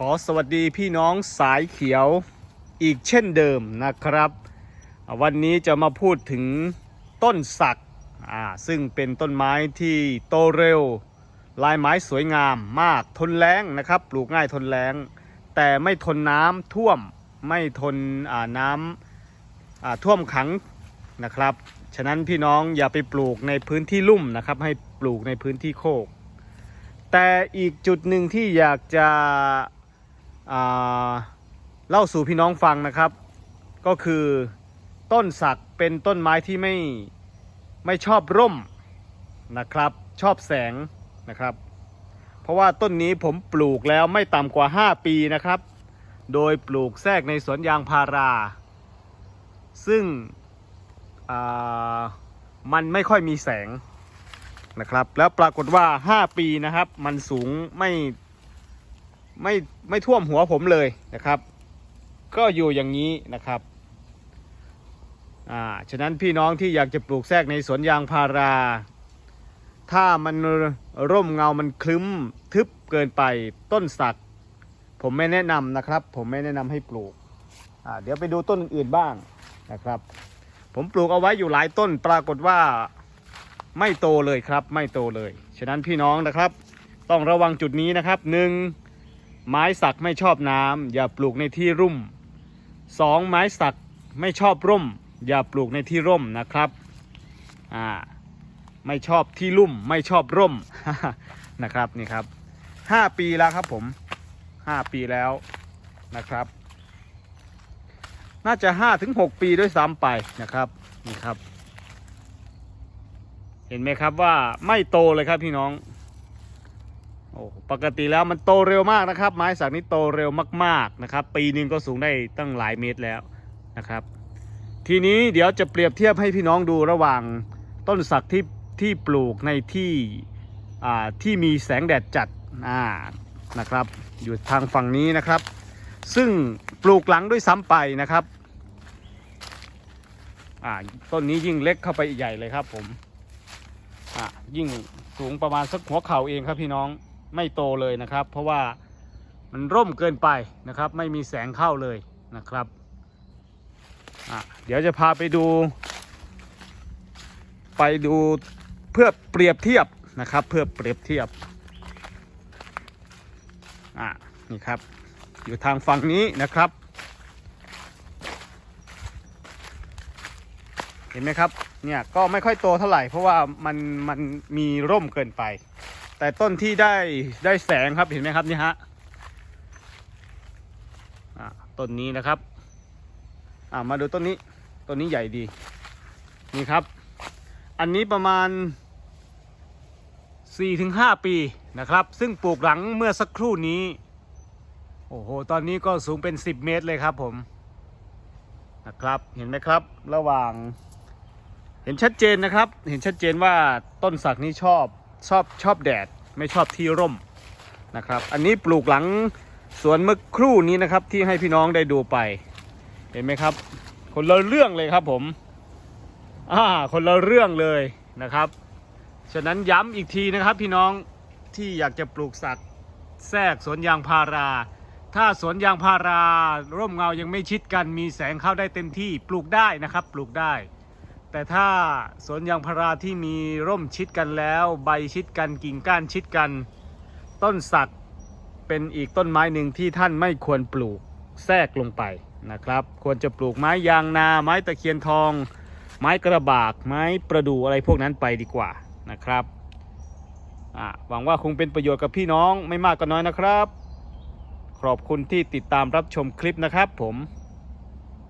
ขอสวัสดีพี่น้องสายเขียวอีกเช่นเดิมนะครับ วันนี้จะมาพูดถึงต้นสักอ่าซึ่งเป็นต้นไม้ที่โตเร็ว ลายไม้สวยงามมากทนแรงนะครับ ปลูกง่ายทนแรงแต่ไม่ทนน้ำท่วมไม่ทนอ่าน้ำอ่าท่วมขังนะครับ ฉะนั้นพี่น้องอย่าไปปลูกในพื้นที่ลุ่มนะครับ ให้ปลูกในพื้นที่โคกแต่อีกจุดหนึ่งที่อยากจะ เล่าสู่พี่น้องฟังนะครับ ก็คือต้นสักเป็นต้นไม้ที่ไม่ไม่ชอบร่มนะครับ ชอบแสงนะครับ เพราะว่าต้นนี้ผมปลูกแล้วไม่ต่ำกว่า 5 ปีนะครับ โดยปลูกแทรกในสวนยางพารา ซึ่งมันไม่ค่อยมีแสงนะครับ แล้วปรากฏว่า 5 ปีนะครับ มันสูงไม่ ไม่ไม่ท่วมหัวผมเลยนะครับ ก็อยู่อย่างนี้นะครับอ่าฉะนั้นพี่น้องที่อยากจะปลูกแทรกในสวนยางพารา ถ้ามันร่มเงามันคลึ้มทึบเกินไปต้นสักผมไม่แนะนำนะครับ ผมไม่แนะนำให้ปลูกอ่าเดี๋ยวไปดูต้นอื่นบ้างนะครับ ผมปลูกเอาไว้อยู่หลายต้นปรากฏว่าไม่โตเลยครับ ไม่โตเลย ฉะนั้นพี่น้องนะครับ ต้องระวังจุดนี้นะครับหนึ่ง ไม้สักไม่ชอบน้ำอย่าปลูกในที่รุ่มสองไม้สักไม่ชอบร่ม อย่าปลูกในที่ร่มนะครับอ่าไม่ชอบที่ลุ่มไม่ชอบร่มนะครับนี่ครับห้าปีแล้วครับผมห้าปีแล้วนะครับ น่าจะห้าถึงหกปีด้วยซ้ำไปนะครับนี่ครับ เห็นไหมครับว่าไม่โตเลยครับพี่น้อง โอ้ปกติแล้วมันโตเร็วมากนะครับ ไม้สักนี้โตเร็วมากๆนะครับ ปีหนึ่งก็สูงได้ตั้งหลายเมตรแล้วนะครับ ทีนี้เดี๋ยวจะเปรียบเทียบให้พี่น้องดูระหว่างต้นสักที่ที่ปลูกในที่ที่มีแสงแดดจัดนะครับ อยู่ทางฝั่งนี้นะครับ ซึ่งปลูกหลังด้วยซ้ำไปนะครับต้นนี้ยิ่งเล็กเข้าไปใหญ่เลยครับผมยิ่งสูงประมาณสักหัวเข่าเองครับพี่น้อง ไม่โตเลยนะครับ เพราะว่ามันร่มเกินไปนะครับ ไม่มีแสงเข้าเลยนะครับเดี๋ยวจะพาไปดู ไปดูเพื่อเปรียบเทียบนะครับ เพื่อเปรียบเทียบอะนี่ครับ อยู่ทางฝั่งนี้นะครับ เห็นไหมครับเนี่ยก็ไม่ค่อยโตเท่าไหร่ เพราะว่ามันมันมีร่มเกินไป แต่ต้นที่ได้ได้แสงครับเห็นไหมครับนี่ฮะต้นนี้นะครับอ่ามาดูต้นนี้ต้นนี้ใหญ่ดี นี่ครับ อันนี้ประมาณ 4-5 ปีนะครับ ซึ่งปลูกหลังเมื่อสักครู่นี้ โอ้โห ตอนนี้ก็สูงเป็น 10 เมตรเลยครับผมนะครับเห็นไหมครับระหว่าง เห็นชัดเจนนะครับ เห็นชัดเจนว่าต้นสักนี้ชอบ ชอบชอบแดดไม่ชอบที่ร่มนะครับ อันนี้ปลูกหลังสวนเมื่อครู่นี้นะครับที่ให้พี่น้องได้ดูไป เห็นไหมครับ คนละเรื่องเลยครับผมอ่าคนละเรื่องเลยนะครับฉะนั้นย้ำอีกทีนะครับพี่น้องที่อยากจะปลูกสักแทรกสวนยางพารา ถ้าสวนยางพารา ร่มเงายังไม่ชิดกันมีแสงเข้าได้เต็มที่ปลูกได้นะครับ ปลูกได้ แต่ถ้าสวนยางพาราที่มีร่มชิดกันแล้ว ใบชิดกันกิ่งก้านชิดกัน ต้นสักเป็นอีกต้นไม้หนึ่งที่ท่านไม่ควรปลูกแทรกลงไปนะครับ ควรจะปลูกไม้ยางนา ไม้ตะเคียนทอง ไม้กระบาก ไม้ประดู่อะไรพวกนั้นไปดีกว่านะครับหวังว่าคงเป็นประโยชน์กับพี่น้องไม่มากก็น้อยนะครับ ขอบคุณที่ติดตามรับชมคลิปนะครับผม